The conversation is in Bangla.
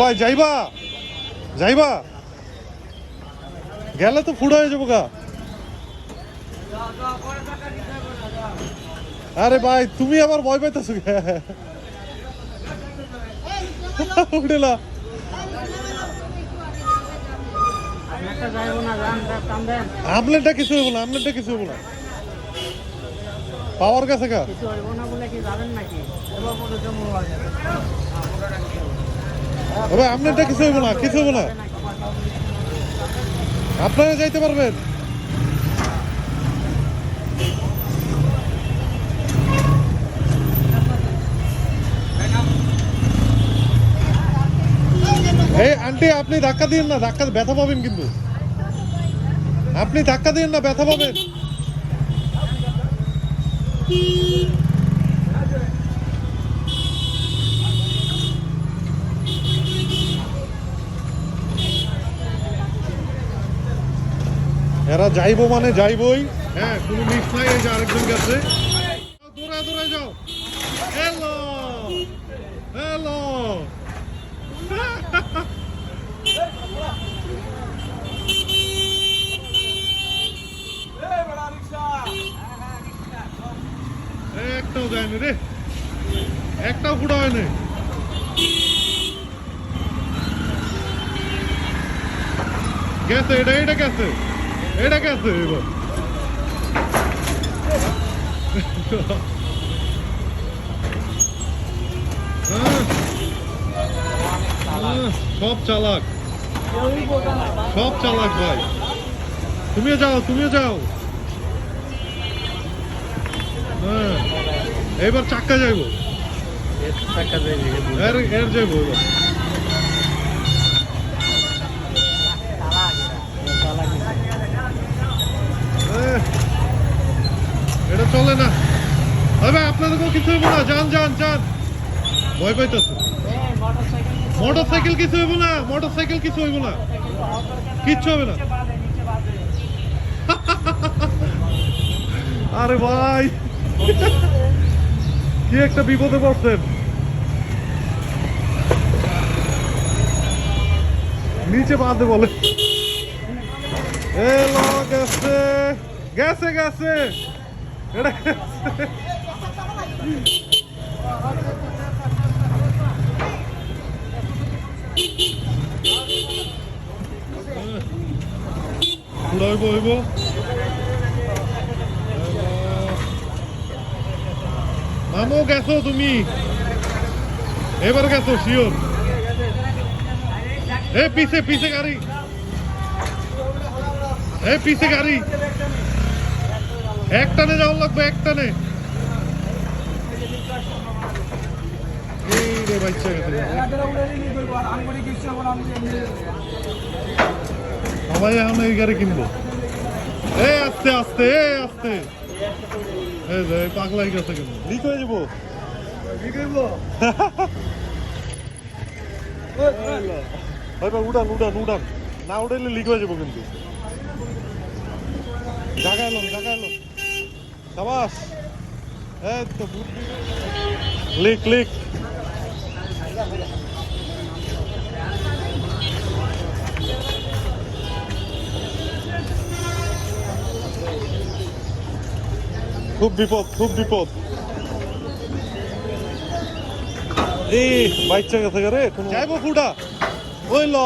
ভাই, যাইবা? যাইবা? গেলে তো ফুড হয়ে যাব গা। আরে ভাই, তুমি আবার ভয় পাইতেছো একটা না কিছু আমলেটটা কিছু পাওয়ার কাছে কিছু না বলে কি যাবেন নাকি? লাগে তবে কিছু হইব না, কিছু হইব না। আপনারা যাইতে পারবেন। এই আন্টি, আপনি ধাক্কা দিন না, ধাক্কা, ব্যথা পাবেন কিন্তু। আপনি ধাক্কা দিন না, ব্যথা পাবেন। এরা যাইবো মানে যাইবই। হ্যাঁ কোনো মিস নাই এই যে আরেকজন গেছে। দৌড়ায় দৌড়ায় যাও। হ্যালো হ্যালো একটাও যায়নি রে। একটাও ফুটা হয়নি। গেছে, এটা এটা গেছে। এটা গেছে এবার। হ্যাঁ। সব চালাক। সব চালাক ভাই। তুমিও যাও তুমিও যাও। হ্যাঁ এবার চাক্কা যাইবো। এর এর যাইবো এবার। না। আপনাদেরকেও কিছু হইব না। যান যান যান। ভয় মোটর সাইকেল কিছু হইব না। মোটর সাইকেল কিছু হইব না। কিচ্ছু হবে না। আরে ভাই। কি একটা বিপদে পড়ছেন। নিচে বাঁধে বলে। এলো গেছে গেছে গেছে। এটা গেছে। উড়াইব হইব মামু গেছো তুমি এবার গেছো শিওর এ পিছে পিছে গাড়ি এ পিছে গাড়ি এক টানে যাওয়ার লাগবে এক টানে। সবাই এখন এই গাড়ি কিনবো। এ আস্তে আস্তে এ আস্তে। পাগলাই গেছে কিন্তু। লিক হয়ে যাব। উড়ান উড়ান উড়ান। না উড়াইলে লিক হয়ে যাব কিন্তু। জায়গা এলাম সাবাস। এই তো লিক লিক খুব বিপদ খুব বিপদ। এই বাইক চাকা থেকে রে যাইবো ফুটা। ওই ল।